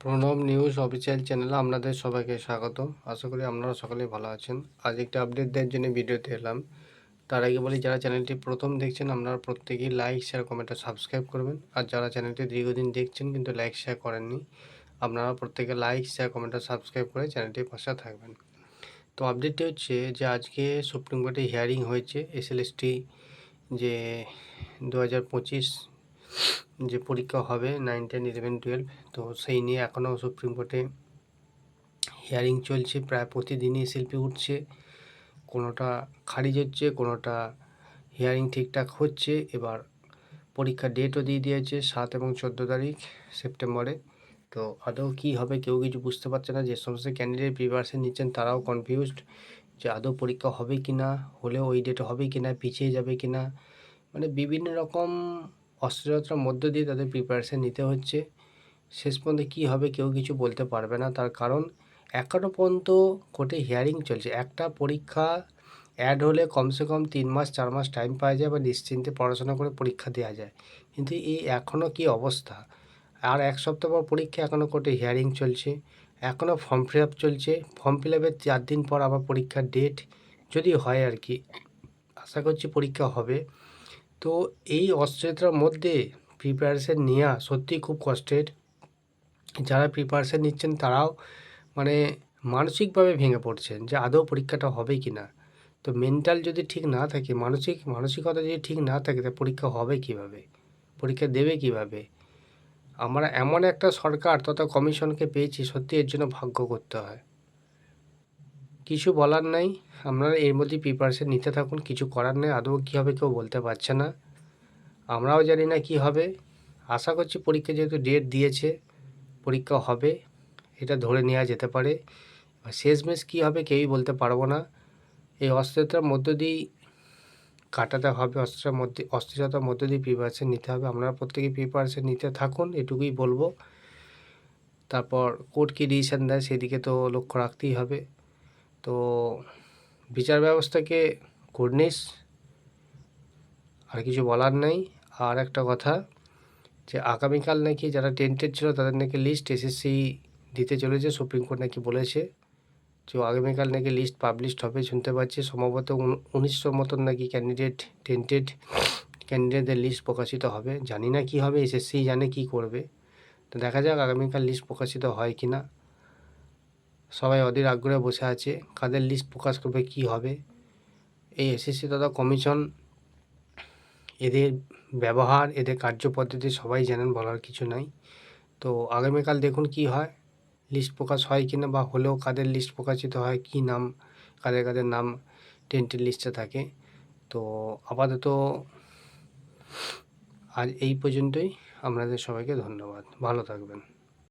Pranab news official চ্যানেলে আপনাদের সবাইকে স্বাগত আশা করি আপনারা সকলেই ভালো আছেন। আজ একটা আপডেট দেওয়ার জন্য ভিডিওতে এলাম। তার আগে বলি, যারা চ্যানেলটি প্রথম দেখছেন, আপনারা প্রত্যেকেই লাইক শেয়ার কমেন্ট আর সাবস্ক্রাইব করবেন। আর যারা চ্যানেলটি দীর্ঘদিন দেখছেন, কিন্তু লাইক শেয়ার করেননি, আপনারা প্রত্যেকে লাইক শেয়ার কমেন্ট আর সাবস্ক্রাইব করে চ্যানেলটির পাশে থাকবেন। তো আপডেটটি হচ্ছে যে, আজকে সুপ্রিম কোর্টে হিয়ারিং হয়েছে এসএলএসটি যে দু হাজার পঁচিশ যে পরীক্ষা হবে নাইন টেন ইলেভেন টুয়েলভ তো সেই নিয়ে এখনও সুপ্রিম কোর্টে হিয়ারিং চলছে। প্রায় প্রতিদিনই শিল্পী উঠছে। কোনোটা খারিজ হচ্ছে, কোনোটা হিয়ারিং ঠিকঠাক হচ্ছে। এবার পরীক্ষার ডেটও দিয়ে দিয়েছে সাত এবং চোদ্দ তারিখ সেপ্টেম্বরে তো আদৌ কী হবে কেউ কিছু বুঝতে পারছে না। যে সমস্ত ক্যান্ডিডেট প্রিপারেশন নিচ্ছেন তারাও কনফিউজড যে আদৌ পরীক্ষা হবে কি না হলেও ওই ডেটে হবে কি না পিছিয়ে যাবে কি না মানে বিভিন্ন রকম অস্থিরতার মধ্য দিয়ে তাদের প্রিপারেশান নিতে হচ্ছে। শেষ পর্যন্ত কী হবে কেউ কিছু বলতে পারবে না। তার কারণ এখনও পর্যন্ত কোর্টে হিয়ারিং চলছে। একটা পরীক্ষা অ্যাড হলে কমসে কম তিন মাস, চার মাস টাইম পাওয়া যায় বা নিশ্চিন্তে পড়াশোনা করে পরীক্ষা দেওয়া যায়। কিন্তু এই এখনও কী অবস্থা? আর এক সপ্তাহ পর পরীক্ষা এখনও কোর্টে হিয়ারিং চলছে। এখনও ফর্ম ফিল আপ চলছে। ফর্ম ফিল আপের চার দিন পর আবার পরীক্ষার ডেট যদি হয় আর কি, আশা করছি পরীক্ষা হবে। তো এই অস্থিরতার মধ্যে প্রিপারেশান নেওয়া সত্যিই খুব কষ্টের। যারা প্রিপারেশান নিচ্ছেন তারাও মানে মানসিকভাবে ভেঙে পড়ছেন যে আদৌ পরীক্ষাটা হবে কি না তো মেন্টাল যদি ঠিক না থাকে, মানসিক, মানসিকতা যদি ঠিক না থাকে, তা পরীক্ষা হবে কীভাবে? পরীক্ষা দেবে কীভাবে? আমরা এমন একটা সরকার তথা কমিশনকে পেয়েছি সত্যি এর জন্য ভাগ্য করতে হয়। কিছু বলার নাই। আপনারা এর মধ্যে প্রিপারেশন নিতে থাকুন। কিছু করার নেই। আদৌ কী হবে কেউ বলতে পারছে না। আমরাও জানি না কি হবে। আশা করছি পরীক্ষা যেহেতু ডেট দিয়েছে, পরীক্ষা হবে। এটা ধরে নেওয়া যেতে পারে। শেষমেশ কী হবে কেউই বলতে পারব না। এই অস্থিরতার মধ্য দিয়েই কাটাতে হবে। অস্থিরতার মধ্যে, অস্থিরতার মধ্য দিয়ে প্রিপারেশন নিতে হবে। আপনারা প্রত্যেকেই প্রিপারেশন নিতে থাকুন। এটুকুই বলব। তারপর কোর্ট কী ডিসিশান দেয়, সেদিকে তো লক্ষ্য রাখতেই হবে। তো বিচার ব্যবস্থাকে কুর্নিশ আর কিছু বলার নেই। আর একটা কথা, যে আগামীকাল নাকি যারা টেন্টেড ছিল তাদের নাকি লিস্ট এসএসসি দিতে চলেছে, সুপ্রিম কোর্ট নাকি বলেছে যে আগামীকাল নাকি লিস্ট পাবলিশড হবে। শুনতে পাচ্ছি সম্ভবত উনিশশোর মতন নাকি ক্যান্ডিডেট টেন্টেড ক্যান্ডিডেটদের লিস্ট প্রকাশিত হবে। জানি না কি হবে এসএসসি জানে কি করবে। তো দেখা যাক আগামীকাল লিস্ট প্রকাশিত হয় কি না সবাই অধীর আগ্রহে বসে আছে, কাদের লিস্ট প্রকাশ করবে, কি হবে? এই এসএসসি তথা কমিশন এদের ব্যবহার, এদের কার্যপদ্ধতি সবাই জানেন, বলার কিছু নাই। তো আগামীকাল দেখুন কি হয় লিস্ট প্রকাশ হয় কি না বা হলেও কাদের লিস্ট প্রকাশিত হয়, কি নাম, কাদের কাদের নাম টেন্টের লিস্টে থাকে। তো আপাতত আজ এই পর্যন্তই। আপনাদের সবাইকে ধন্যবাদ। ভালো থাকবেন।